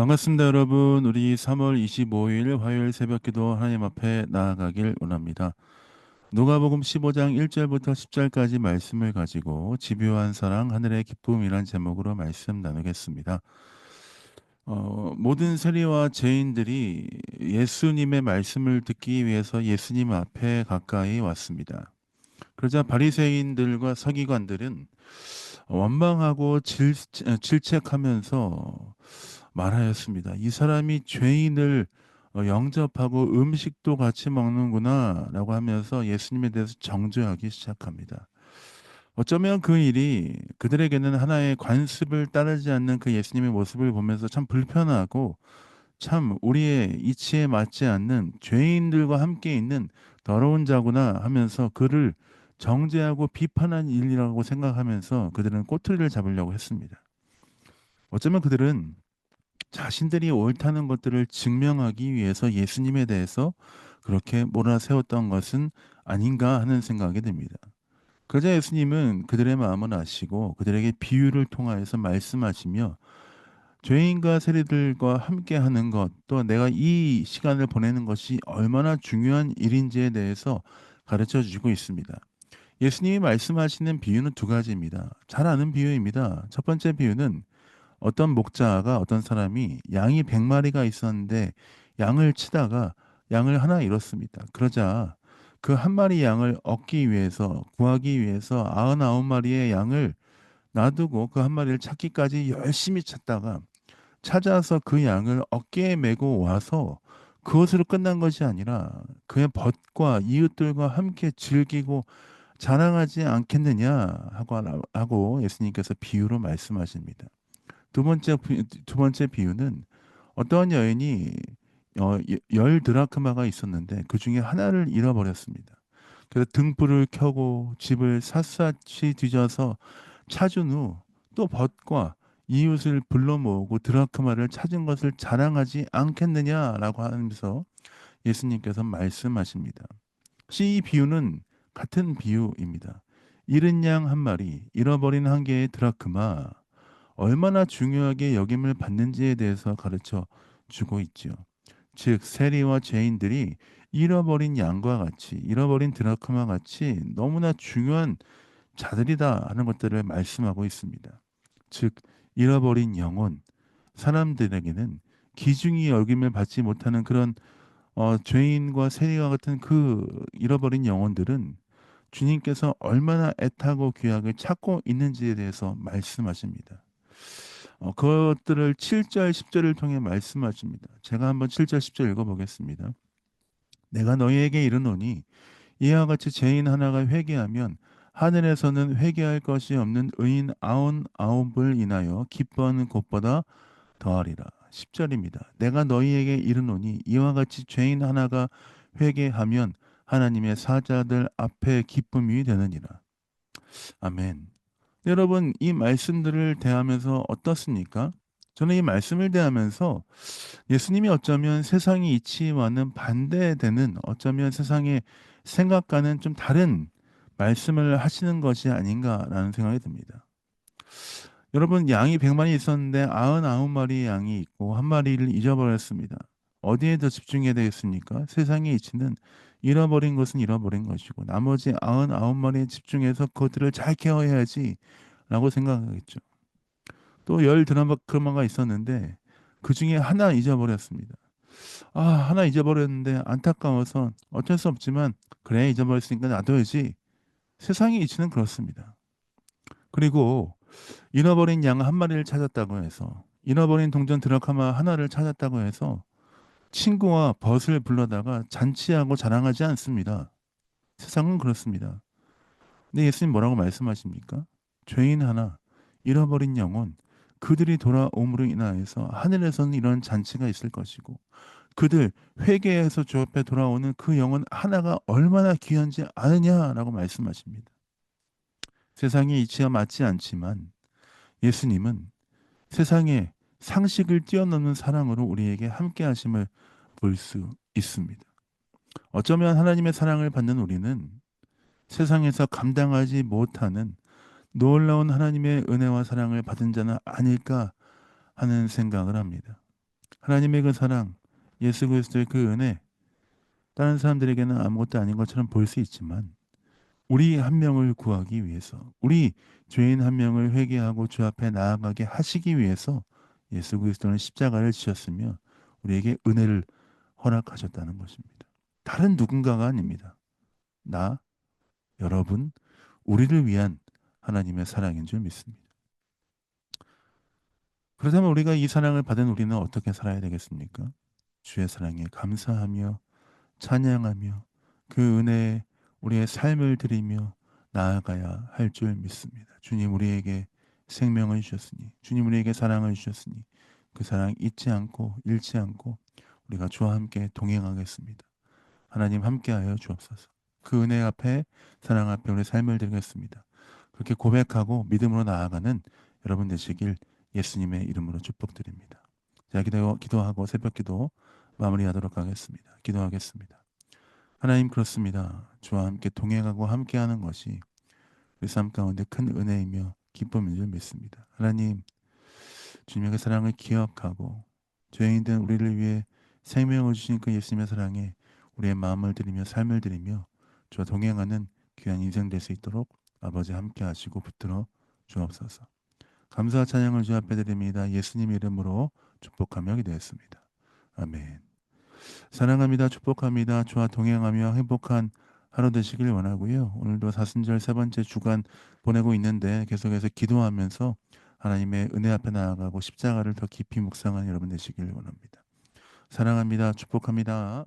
반갑습니다, 여러분. 우리 3월 25일 화요일 새벽 기도 하나님 앞에 나아가길 원합니다. 누가복음 15장 1절부터 10절까지 말씀을 가지고 집요한 사랑 하늘의 기쁨이란 제목으로 말씀 나누겠습니다. 어, 모든 세리와 죄인들이 예수님의 말씀을 듣기 위해서 예수님 앞에 가까이 왔습니다. 그러자 바리새인들과 서기관들은 원망하고 질, 질책하면서 말하였습니다. 이 사람이 죄인을 어, 영접하고 음식도 같이 먹는구나 라고 하면서 예수님에 대해서 정죄하기 시작합니다. 어쩌면 그 일이 그들에게는 하나의 관습을 따르지 않는 그 예수님의 모습을 보면서 참 불편하고 참 우리의 이치에 맞지 않는 죄인들과 함께 있는 더러운 자구나 하면서 그를 정죄하고 비판한 일이라고 생각하면서 그들은 꼬투리를 잡으려고 했습니다. 어쩌면 그들은 자신들이 옳다는 것들을 증명하기 위해서 예수님에 대해서 그렇게 몰아세웠던 것은 아닌가 하는 생각이 듭니다. 그러자 예수님은 그들의 마음을 아시고 그들에게 비유를 통하여서 말씀하시며 죄인과 세리들과 함께 하는 것, 또 내가 이 시간을 보내는 것이 얼마나 중요한 일인지에 대해서 가르쳐 주고 있습니다. 예수님이 말씀하시는 비유는 두 가지입니다. 잘 아는 비유입니다. 첫 번째 비유는 어떤 목자가 어떤 사람이 양이 100마리가 있었는데 양을 치다가 양을 하나 잃었습니다. 그러자 그 한 마리 양을 얻기 위해서 구하기 위해서 99마리의 양을 놔두고 그 한 마리를 찾기까지 열심히 찾다가 찾아서 그 양을 어깨에 메고 와서 그것으로 끝난 것이 아니라 그의 벗과 이웃들과 함께 즐기고 자랑하지 않겠느냐 하고, 예수님께서 비유로 말씀하십니다. 두 번째 두 번째 비유는 어떠한 여인이 어, 열 드라크마가 있었는데 그 중에 하나를 잃어버렸습니다. 그래서 등불을 켜고 집을 샅샅이 뒤져서 찾은 후 또 벗과 이웃을 불러 모으고 드라크마를 찾은 것을 자랑하지 않겠느냐라고 하면서 예수님께서 말씀하십니다. 이 비유는 같은 비유입니다. 잃은 양 한 마리, 잃어버린 한 개의 드라크마, 얼마나 중요하게 여김을 받는지에 대해서 가르쳐 주고 있죠. 즉 세리와 죄인들이 잃어버린 양과 같이 잃어버린 드라크마 같이 너무나 중요한 자들이다 하는 것들을 말씀하고 있습니다. 즉 잃어버린 영혼 사람들에게는 기중이 여김을 받지 못하는 그런 어, 죄인과 세리와 같은 그 잃어버린 영혼들은 주님께서 얼마나 애타고 귀하게 찾고 있는지에 대해서 말씀하십니다. 어, 그것들을 7절, 10절을 통해 말씀하십니다. 제가 한번 7절, 10절 읽어보겠습니다. 내가 너희에게 이르노니 이와 같이 죄인 하나가 회개하면 하늘에서는 회개할 것이 없는 의인 아흔 아홉을 인하여 기뻐하는 것보다 더하리라. 10절입니다. 내가 너희에게 이르노니 이와 같이 죄인 하나가 회개하면 하나님의 사자들 앞에 기쁨이 되느니라. 아멘. 여러분 이 말씀들을 대하면서 어떻습니까? 저는 이 말씀을 대하면서 예수님이 어쩌면 세상의 이치와는 반대되는 어쩌면 세상의 생각과는 좀 다른 말씀을 하시는 것이 아닌가라는 생각이 듭니다. 여러분 양이 100마리 있었는데 99마리 양이 있고 한 마리를 잊어버렸습니다. 어디에 더 집중해야 되겠습니까? 세상의 이치는 잃어버린 것은 잃어버린 것이고 나머지 99마리에 집중해서 그것들을 잘 케어해야지 라고 생각하겠죠. 또 열 드라마가 있었는데 그 중에 하나 잊어버렸습니다. 아 하나 잊어버렸는데 안타까워서 어쩔 수 없지만 그래 잊어버렸으니까 놔둬야지. 세상의 이치는 그렇습니다. 그리고 잃어버린 양 한 마리를 찾았다고 해서 잃어버린 동전 드라카마 하나를 찾았다고 해서 친구와 벗을 불러다가 잔치하고 자랑하지 않습니다. 세상은 그렇습니다. 근데 예수님 뭐라고 말씀하십니까? 죄인 하나, 잃어버린 영혼, 그들이 돌아옴으로 인하여서 하늘에서는 이런 잔치가 있을 것이고 그들 회개해서 주 앞에 돌아오는 그 영혼 하나가 얼마나 귀한지 아느냐라고 말씀하십니다. 세상의 이치와 맞지 않지만 예수님은 세상의 상식을 뛰어넘는 사랑으로 우리에게 함께 하심을 볼 수 있습니다. 어쩌면 하나님의 사랑을 받는 우리는 세상에서 감당하지 못하는 놀라운 하나님의 은혜와 사랑을 받은 자는 아닐까 하는 생각을 합니다. 하나님의 그 사랑, 예수 그리스도의 그 은혜, 다른 사람들에게는 아무것도 아닌 것처럼 보일 수 있지만 우리 한 명을 구하기 위해서, 우리 죄인 한 명을 회개하고 주 앞에 나아가게 하시기 위해서 예수 그리스도는 십자가를 지셨으며 우리에게 은혜를 허락하셨다는 것입니다. 다른 누군가가 아닙니다. 나, 여러분, 우리를 위한 하나님의 사랑인 줄 믿습니다. 그렇다면 우리가 이 사랑을 받은 우리는 어떻게 살아야 되겠습니까? 주의 사랑에 감사하며 찬양하며 그 은혜에 우리의 삶을 드리며 나아가야 할 줄 믿습니다. 주님 우리에게 생명을 주셨으니 주님 우리에게 사랑을 주셨으니 그 사랑 잊지 않고 잃지 않고 우리가 주와 함께 동행하겠습니다. 하나님 함께하여 주옵소서. 그 은혜 앞에 사랑 앞에 우리 삶을 드리겠습니다. 그렇게 고백하고 믿음으로 나아가는 여러분 되시길 예수님의 이름으로 축복드립니다. 자 기도, 기도하고 새벽기도 마무리하도록 하겠습니다. 기도하겠습니다. 하나님 그렇습니다. 주와 함께 동행하고 함께하는 것이 우리 삶 가운데 큰 은혜이며 기쁨인 줄 믿습니다. 하나님 주님의 그 사랑을 기억하고 죄인된 우리를 위해 생명을 주신 그 예수님의 사랑에 우리의 마음을 드리며 삶을 드리며 주와 동행하는 귀한 인생 될 수 있도록 아버지 함께 하시고 붙들어 주옵소서. 감사와 찬양을 주 앞에 드립니다. 예수님 이름으로 축복하며 기도했습니다. 아멘. 사랑합니다. 축복합니다. 주와 동행하며 행복한 하루 되시길 원하고요. 오늘도 사순절 세 번째 주간 보내고 있는데 계속해서 기도하면서 하나님의 은혜 앞에 나아가고 십자가를 더 깊이 묵상하는 여러분 되시길 원합니다. 사랑합니다. 축복합니다.